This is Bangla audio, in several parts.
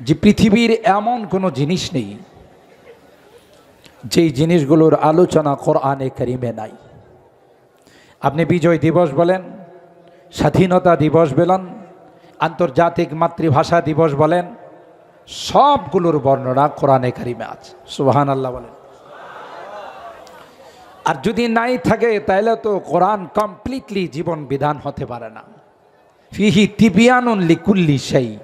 যে পৃথিবীর এমন কোনো জিনিস নেই, যেই জিনিসগুলোর আলোচনা কোরআনে করিমে নাই। আপনি বিজয় দিবস বলেন, স্বাধীনতা দিবস বলেন, আন্তর্জাতিক মাতৃভাষা দিবস বলেন, সবগুলোর বর্ণনা কোরআনে কারিমে আছে। সুবাহান আল্লাহ বলেন। আর যদি নাই থাকে তাহলে তো কোরআন কমপ্লিটলি জীবন বিধান হতে পারে না। ফিহি তিবিয়ানুন লিকুল্লি সেই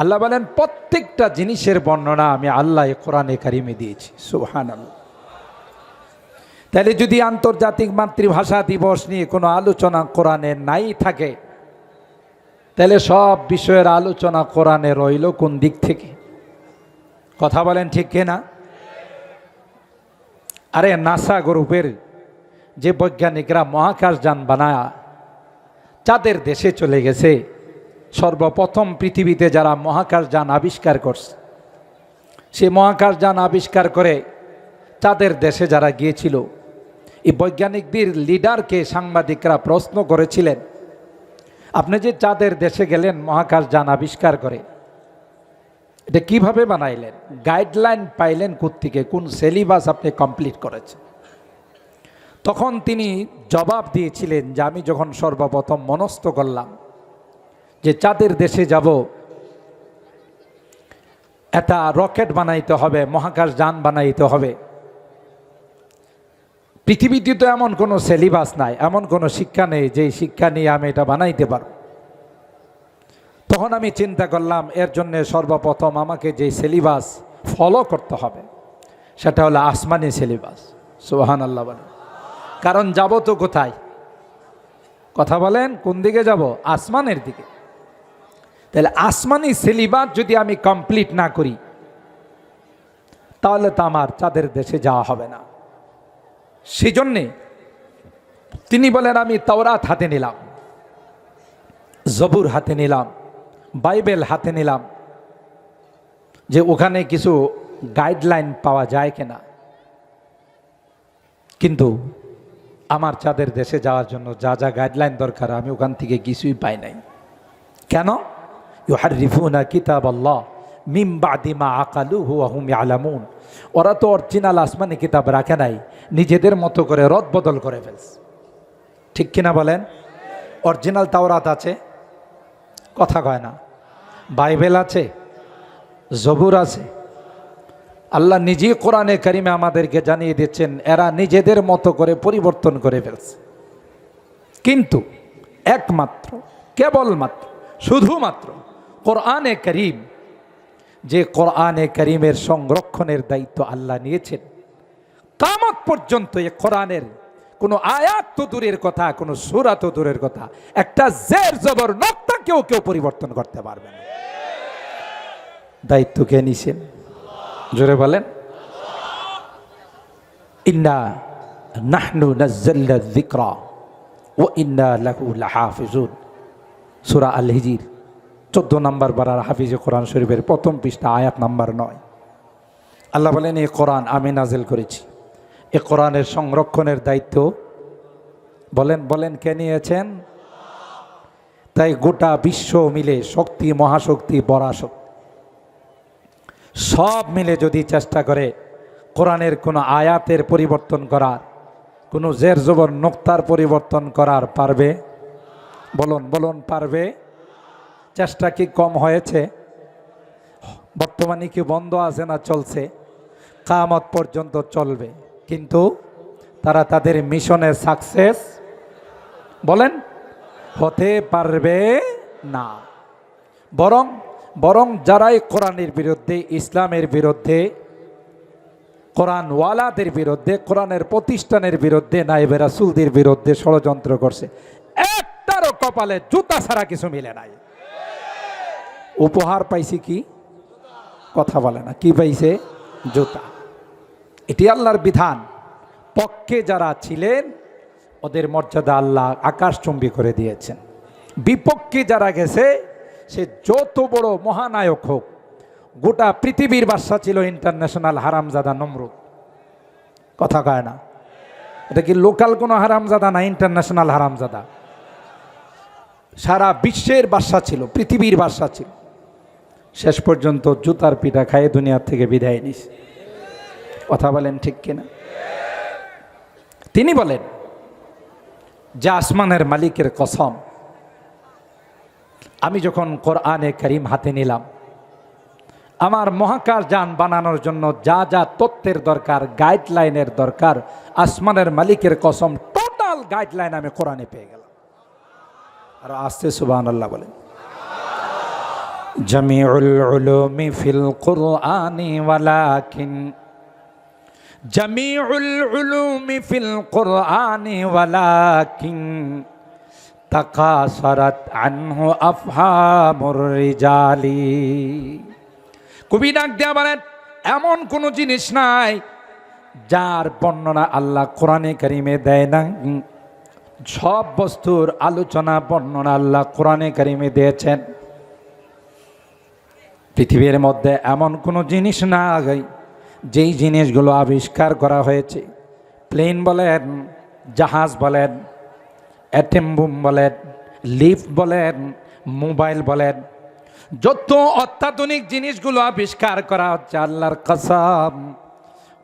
আল্লাহ বলেন, প্রত্যেকটা জিনিসের বর্ণনা আমি আল্লাহ কোরআনে কারিমে দিয়েছি। সুহান তাহলে যদি আন্তর্জাতিক মাতৃভাষা দিবস নিয়ে কোনো আলোচনা কোরআনে নাই থাকে, তাহলে সব বিষয়ের আলোচনা কোরআনে রইল কোন দিক থেকে? কথা বলেন ঠিক কিনা আরে নাসা গ্রুপের যে বৈজ্ঞানিকরা মহাকাশ যান বানায় চাঁদের দেশে চলে গেছে সর্বপ্রথম পৃথিবীতে যারা মহাকাশ যান আবিষ্কার করছে, সে মহাকাশ যান আবিষ্কার করে চাঁদের দেশে যারা গিয়েছিল, এই বৈজ্ঞানিকদের লিডারকে সাংবাদিকরা প্রশ্ন করেছিলেন, আপনি যে চাঁদের দেশে গেলেন মহাকাশ যান আবিষ্কার করে, এটা কীভাবে বানাইলেন? গাইডলাইন পাইলেন থেকে কোন সিলেবাস আপনি কমপ্লিট করেছেন? তখন তিনি জবাব দিয়েছিলেন যে আমি যখন সর্বপ্রথম মনস্থ করলাম যে চাঁদের দেশে যাব এটা রকেট বানাইতে হবে, মহাকাশ যান বানাইতে হবে। পৃথিবীতে তো এমন কোনো সিলেবাস নাই, এমন কোনো শিক্ষা নেই, যে শিক্ষা নিয়ে আমি এটা বানাইতে পারব। তখন আমি চিন্তা করলাম, এর জন্য সর্বপ্রথম আমাকে যে সিলেবাস ফলো করতে হবে, সেটা হলো আসমানি সিলেবাস সোহান আল্লাহ বলেন। কারণ যাব তো কোথায়? কথা বলেন, কোন দিকে যাব? আসমানের দিকে। তাহলে আসমানি সিলেবাস যদি আমি কমপ্লিট না করি, তাহলে তো আমার চাঁদের দেশে যাওয়া হবে না। সেই জন্যে তিনি বলেন, আমি তাওরাত হাতে নিলাম, জবুর হাতে নিলাম, বাইবেল হাতে নিলাম, যে ওখানে কিছু গাইডলাইন পাওয়া যায় কিনা। কিন্তু আমার চাঁদের দেশে যাওয়ার জন্য যা যা গাইডলাইন দরকার, আমি ওখান থেকে কিছুই পাই নাই। কেন? ইউহারিফুনা কিতাব আল্লাহ মিম বাদিমা আকালু হুয়া হুম আলামুন ওরা তো অরিজিনাল আসমানি কিতাব রাখে নাই, নিজেদের মতো করে রদ বদল করে ফেলছে। ঠিক কিনা বলেন? অরিজিনাল তাওরাত আছে? কথা কয় না। বাইবেল আছে? জবুর আছে? আল্লাহ নিজেই কোরআনে কারিমে আমাদেরকে জানিয়ে দিচ্ছেন, এরা নিজেদের মতো করে পরিবর্তন করে ফেলছে। কিন্তু একমাত্র, কেবলমাত্র, শুধুমাত্র কোরআনে করিম, যে কোরআনে করিমের সংরক্ষণের দায়িত্ব আল্লাহ নিয়েছেন, কামত পর্যন্ত এ কোরআনের কোনো আয়াত তো দূরের কথা, কোনো সুরা তো দূরের কথা, একটা জের জবর নক্তা কেউ কেউ পরিবর্তন করতে পারবে না। দায়িত্ব কে নিছেন? জোরে বলেন। ইন্না নাহনু নাজ্জালনা যিকরা ও ইন্না লাহু লাহাফিজুন। সূরা আল হিজির চোদ্দ নম্বর বারার হাফিজে কোরআন শরীফের প্রথম পৃষ্ঠা, আয়াত নাম্বার নয়। আল্লাহ বলেন এই কোরআন আমি নাজেল করেছি। এ কোরআনের সংরক্ষণের দায়িত্ব। বলেন বলেন, কে নিয়েছেন? তাই গোটা বিশ্ব মিলে শক্তি, মহাশক্তি, পরাশক্তি, সব মিলে যদি চেষ্টা করে কোরআনের কোনো আয়াতের পরিবর্তন করার, কোনো জের জবর নোক্তার পরিবর্তন করার পারবে? বলুন বলুন, পারবে? চেষ্টা কি কম হয়েছে? বর্তমানে কি বন্ধ আছে না চলছে? কামত পর্যন্ত চলবে। কিন্তু তারা তাদের মিশনে সাকসেস বলেন? হতে পারবে না। বরং বরং যারাই কোরআনের বিরুদ্ধে, ইসলামের বিরুদ্ধে, কোরআনওয়ালাদের বিরুদ্ধে, কোরআনের প্রতিষ্ঠানের বিরুদ্ধে নাইবে রাসুলদের বিরুদ্ধে ষড়যন্ত্র করছে, একটারও কপালে জুতা ছাড়া কিছু মিলে নাই। উপহার পাইছে কি? কথা বলে না। কি পাইছে? জুতা। এটি আল্লাহর বিধান। পক্ষে যারা ছিলেন, ওদের মর্যাদা আল্লাহ আকাশচুম্বী করে দিয়েছেন। বিপক্ষে যারা গেছে, সে যত বড় মহানায়ক হোক, গোটা পৃথিবীর বাদশা ছিল ইন্টারন্যাশনাল হারামজাদা নমরুদ। কথা কয় না? এটা কি লোকাল কোনো হারামজাদা না ইন্টারন্যাশনাল হারামজাদা? সারা বিশ্বের বাদশা ছিল, পৃথিবীর বাদশা ছিল। শেষ পর্যন্ত জুতার পিঠা খাইয়ে দুনিয়ার থেকে বিদায় নিস কথা বলেন ঠিক কিনা? তিনি বলেন, যে আসমানের মালিকের কসম, আমি যখন কোরআনে করিম হাতে নিলাম, আমার মহাকাশ যান বানানোর জন্য যা যা তথ্যের দরকার গাইডলাইনের দরকার, আসমানের মালিকের কসম টোটাল গাইডলাইন আমি কোরআনে পেয়ে গেলাম। আর আসতে সুবাহ আল্লাহ বলেন। জামিউল উলুমি ফিল কুরআনি ওয়ালাকিন জামিউল উলুমি ফিল কুরআনি ওয়ালাকিন তাকাসারাত আনহু আফহামুর রিজালি কবি ডাক দেয়া বলেন, এমন কোনো জিনিস নাই যার বর্ণনা আল্লাহ কোরআনে কারিমে দেয় না সব বস্তুর আলোচনা, বর্ণনা আল্লাহ কোরআনে কারিমে দিয়েছেন। পৃথিবীর মধ্যে এমন কোনো জিনিস না আগাই যেই জিনিসগুলো আবিষ্কার করা হয়েছে। প্লেন বলেন, জাহাজ বলেন অ্যাটেম্বুম বলেন লিফট বলেন, মোবাইল বলেন, যত অত্যাধুনিক জিনিসগুলো আবিষ্কার করা হচ্ছে আল্লাহর কসম,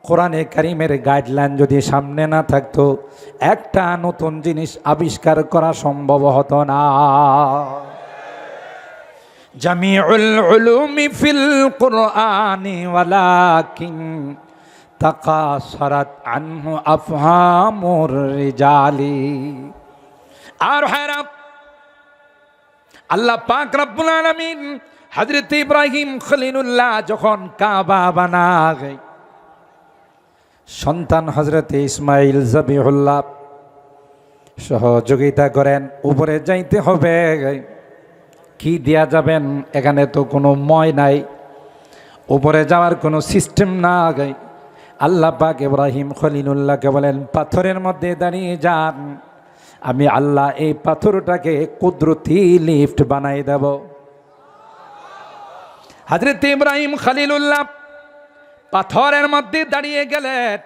কোরআনে কারিমের গাইডলাইন যদি সামনে না থাকতো, একটা নতুন জিনিস আবিষ্কার করা সম্ভব হতো না। জামিউল উলুমি ফিল কুরআনি ওয়ালাকিন তাকাসারাত আনহু আফহামুর রিজালি। আর হায়রা, আল্লাহ পাক রব্বুল আলামিন হযরত ইব্রাহিম খলিলুল্লাহ যখন কাবা বানায়, সন্তান হজরত ইসমাইল জবিহুল্লাহ সহযোগিতা করেন, উপরে যাইতে হবে। কি দেয়া যাবেন? এখানে তো কোনো ময় নাই। উপরে যাওয়ার কোনো সিস্টেম না গাই আল্লাহ পাক ইব্রাহিম খলিলুল্লাহকে বলেন, পাথরের মধ্যে দাঁড়িয়ে যান। আমি আল্লাহ এই পাথরটাকে কুদরতি লিফট বানাই দেব। হাজরত ইব্রাহিম খলিলুল্লাহ পাথরের মধ্যে দাঁড়িয়ে গেলেন।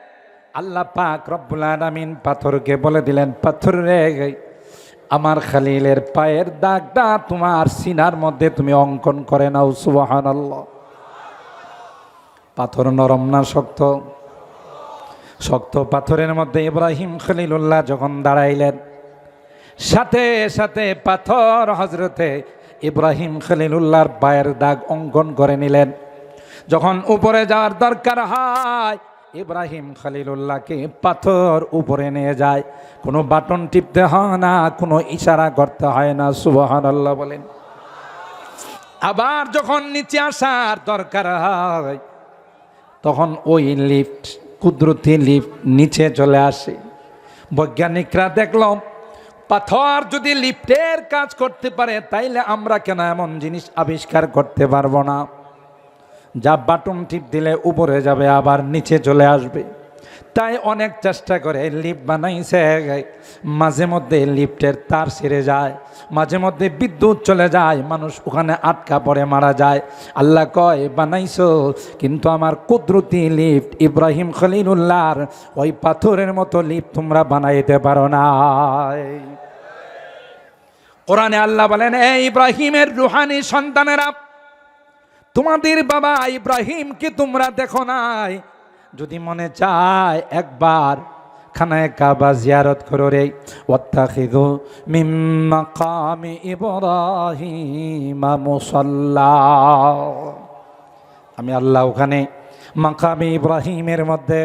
আল্লাহ পাক রব্বুল আলামিন পাথরকে বলে দিলেন, পাথর রে আমার খালিলের পায়ের দাগটা তোমার সিনার মধ্যে তুমি অঙ্কন করে নাও সুবাহান পাথর নরম না শক্ত? শক্ত পাথরের মধ্যে ইব্রাহিম খলিলুল্লাহ যখন দাঁড়াইলেন, সাথে সাথে পাথর হজরতে ইব্রাহিম খলিলুল্লাহর পায়ের দাগ অঙ্কন করে নিলেন। যখন উপরে যাওয়ার দরকার হয় ইব্রাহিম খলিলুল্লাহকে পাথর উপরে নিয়ে যায়। কোনো বাটন টিপতে হয় না, কোনো ইশারা করতে হয় না। সুবহান আল্লাহ বলেন। আবার যখন নিচে আসার দরকার হয়, তখন ওই লিফট, কুদরতি লিফট নিচে চলে আসে। বৈজ্ঞানিকরা দেখলাম পাথর যদি লিফটের কাজ করতে পারে, তাইলে আমরা কেন এমন জিনিস আবিষ্কার করতে পারব না? যা বাটন টিপ দিলে উপরে যাবে, আবার নিচে চলে আসবে। তাই অনেক চেষ্টা করে লিফট বানাইছে। মাঝে মধ্যে লিফটের তার ছিঁড়ে যায়, মাঝে মধ্যে বিদ্যুৎ চলে যায়, মানুষ ওখানে আটকা পড়ে, মারা যায়। আল্লাহ কয়, বানাইছো, কিন্তু আমার কুদরতি লিফট ইব্রাহিম খলিলুল্লাহর ওই পাথরের মতো লিফট তোমরা বানাইতে পারো না কোরআনে আল্লাহ বলেন, এ ইব্রাহিমের রুহানি সন্তানেরা তোমাদের বাবা ইব্রাহিমকে তোমরা দেখো নাই। যদি মনে চায় একবার খানায় কাবা জিয়ারত করো রে। ওয়াত্তাখিযু মিন মাকামি ইব্রাহিম আমি আল্লাহ ওখানে মাকামি ইব্রাহিমের মধ্যে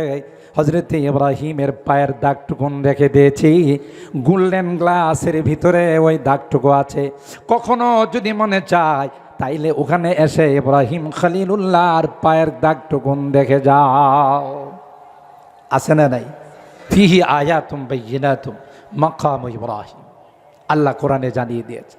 হজরত ইব্রাহিমের পায়ের দাগটুকুন রেখে দিয়েছি। গোল্ডেন গ্লাসের ভিতরে ওই দাগটুকু আছে। কখনো যদি মনে চায় তাইলে ওখানে এসে ইব্রাহিম খালিলুল্লাহর পায়ের দাগটুকুন দেখে যাও। আছে না নাই? ফিহি আয়াতুম বাইয়িনাতুম মাকাম ইব্রাহিম। আল্লাহ কোরআনে জানিয়ে দিয়েছে।